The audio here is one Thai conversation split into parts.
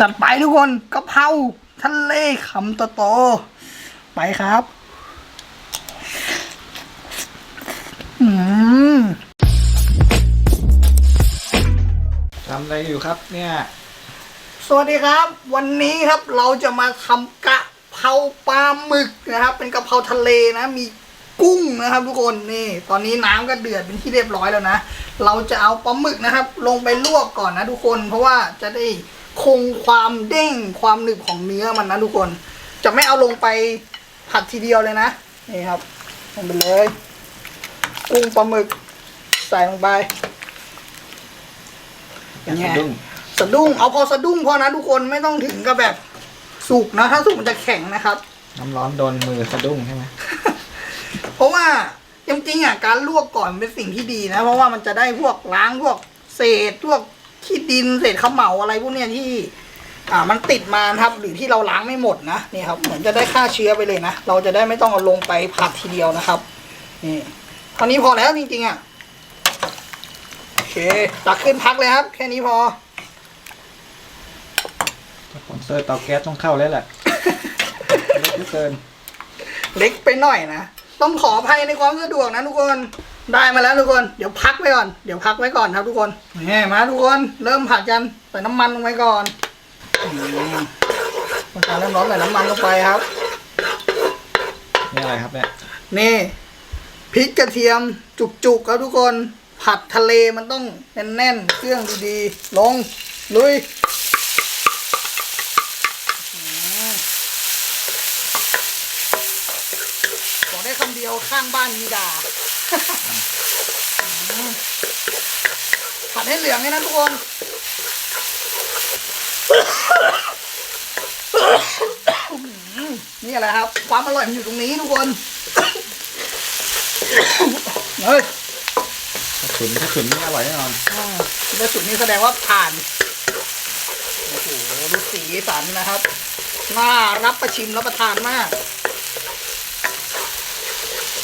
จัดไปทุกคนกะเพราทะเลคำโตๆไปครับ อืมทำอะไรอยู่ครับเนี่ย สวัสดีครับ วันนี้ครับเราจะมาทำกะเพราปลาหมึกนะครับ เป็นกะเพราทะเลนะ มีกุ้งนะครับ ทุกคนนี่ตอนนี้น้ำก็เดือดเป็นที่เรียบร้อยแล้วนะ เราจะเอาปลาหมึกนะครับ ลงไปลวกก่อนนะทุกคนเพราะว่าจะได้ คงความเด้งความหนึบของเนื้อมันนะทุกคน จะไม่เอาลงไปผัดทีเดียวเลยนะนี่ครับลงไปเลย กุ้งปลาหมึกใส่ลงไปอย่าสะดุ้งสะดุ้งเอาพอสะดุ้งพอนะทุกคนไม่ต้องถึงกับแบบสุกนะ ถ้าสุกมันจะแข็งนะครับน้ำร้อนโดนมือสะดุ้งใช่ไหมเพราะว่าจริงๆอะการลวกก่อนเป็นสิ่งที่ดีนะ เพราะว่ามันจะได้พวกล้างพวกเศษพวก ขี้ดินเศษขมเหลาอะไรพวกเนี้ยที่ อ่ามันติดมานะครับ หรือที่เราล้างไม่หมดนะนี่ครับ เหมือนจะได้ฆ่าเชื้อไปเลยนะเราจะได้ไม่ต้องเอาลงไปผัดทีเดียวนะครับ นี่เท่านี้พอแล้วจริงๆอะโอเคตักขึ้นพักเลยครับ แค่นี้พอสปอนเซอร์เตาแก๊สต้องเข้าแล้วแหละเล็กเหลือเกิน เล็กไปหน่อยนะ ต้องขออภัยในความสะดวกนะทุกคน ได้มาแล้วทุกคน เดี๋ยวพักไว้ก่อน เดี๋ยวพักไว้ก่อนครับทุกคนนี่มาทุกคน เริ่มผัดกัน ใส่น้ำมันลงไปก่อนอืมมันการเริ่มร้อนใส่น้ำมันลงไปครับ นี่อะไรครับเนี่ยนี่พริกกระเทียมจุกๆครับทุกคน ผัดทะเลมันต้องแน่นๆ เครื่องดีๆ ลง ลุยอืมบอกได้คำเดียวข้างบ้านมีด่าอืม ผัดให้เหลืองเลยนะทุกคนนี่แหละครับ ความอร่อยมันอยู่ตรงนี้ทุกคนเฮ้ยถ้าขุนถ้าขุนนี่อร่อยแน่นอนอ่ากระสุนนี่แสดงว่าผ่านโอ้โหดูสีสันนะครับ น่ารับประชิมรับประทานมาก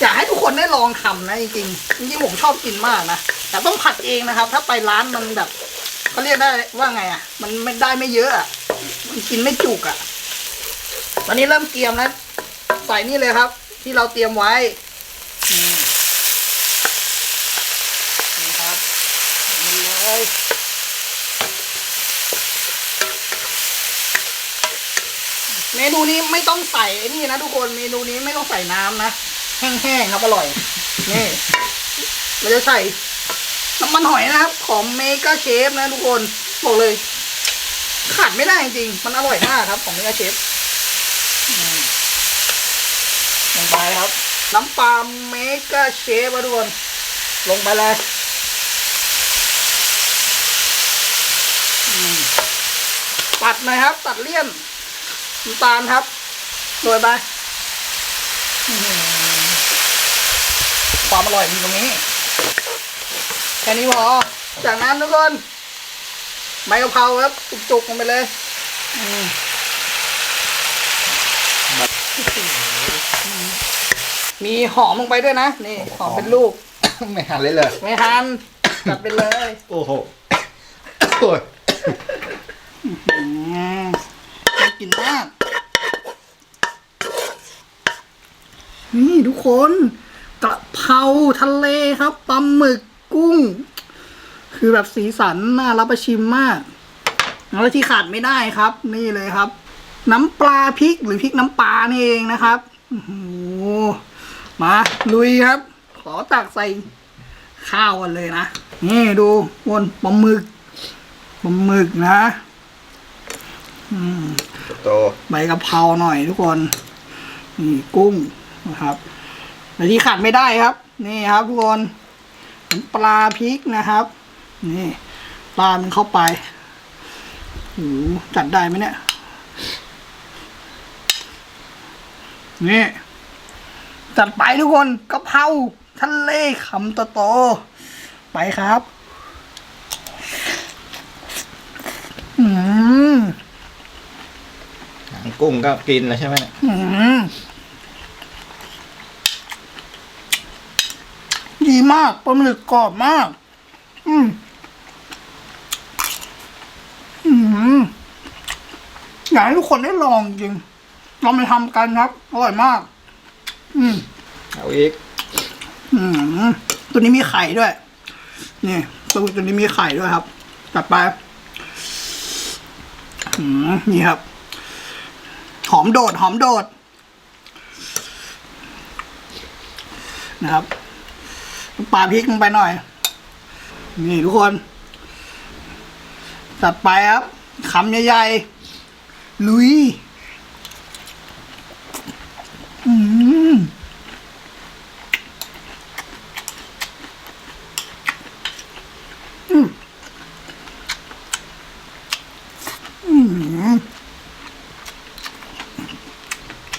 อยากให้ทุกคนได้ลองทำนะจริงๆจริงๆผมชอบกินมากนะแต่ต้องผัดเองนะครับ ถ้าไปร้านมันแบบเขาเรียกได้ว่าไงอะ มันไม่ได้ไม่เยอะอะมันกินไม่จุกอะ ตอนนี้เริ่มเตรียมแล้วใส่นี่เลยครับ ที่เราเตรียมไว้นี่ครับใส่มันเลยเมนูนี้ไม่ต้องใส่นี่นะทุกคนเมนูนี้ไม่ต้องใส่น้ำนะ แห้งๆครับอร่อยนี่เราจะใส่น้ำมันหอยนะครับ ของเมกาเชฟนะทุกคนบอกเลย ขาดไม่ได้จริงๆมันอร่อยมากครับ ของเมกาเชฟลงไปครับ น้ำปลาเมกาเชฟทุกคนลงไปเลยตัดหน่อยครับ ตัดเลี่ยนน้ำตาลครับโรยไปอื ความอร่อยมีตรงนี้ แค่นี้พอ จากนั้นทุกคน ใบกะเพราครับจุกๆลงไปเลยอืมมีหอมลงไปด้วยนะ นี่หอมเป็นลูก ไม่หันเลยเลยไม่ทันจัดไปเลย โอ้โหโอ้ยอืมน่ากินมาก นี่ทุกคนกะ เพราทะเลครับปลาหมึกกุ้ง คือแบบสีสันน่ารับประชิมมากแล้วที่ขาดไม่ได้ครับ นี่เลยครับ น้ำปลาพริกหรือพริกน้ำปลานี่เองนะครับโอ้โหมาลุยครับ ขอตักใส่ข้าวกันเลยนะ นี่ดูวนปลาหมึกปลาหมึกนะอืมโตใบกะเพราหน่อยทุกคน นี่กุ้งนะครับและที่ขาดไม่ได้ครับ นี่ครับทุกคนน้ำปลาพริกนะครับ นี่ปลามันเข้าไปโอ้โหจัดได้ไหมเนี่ยนี่จัดไปทุกคนกะเพราทะเลคำโตๆไปครับอืมหางกุ้งก็กินแล้วใช่ไหมเนี่ย อืม ดีมากปลาหมึกกรอบมาก อืมอืมอยากให้ทุกคนได้ลองจริงลองไปทำกันครับอร่อยมาก อืมเอาอีก อืมตัวนี้มีไข่ด้วย นี่ตัวตัวนี้มีไข่ด้วยครับจัดไปอืมนี่ครับ หอมโดด หอมโดด นะครับ ปลาพริกลงไปหน่อย นี่ทุกคนจัดไปครับคำใหญ่ๆ ลุยอืม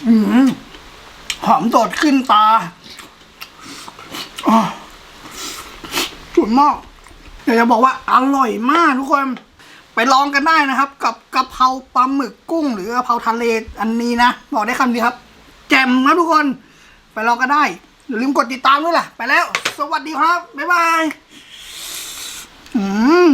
อืมหอมโดดขึ้นตาอะ สุดมากอยากจะบอกว่าอร่อยมากทุกคนไปลองกันได้นะครับ กับกะเพราปลาหมึกกุ้ง หรือกะเพราทะเลอันนี้นะ บอกได้คำเดียวครับ แจ่มนะทุกคน ไปลองกันได้อย่าลืมกดติดตามด้วยล่ะ ไปแล้ว สวัสดีครับ บ๊ายบาย อืม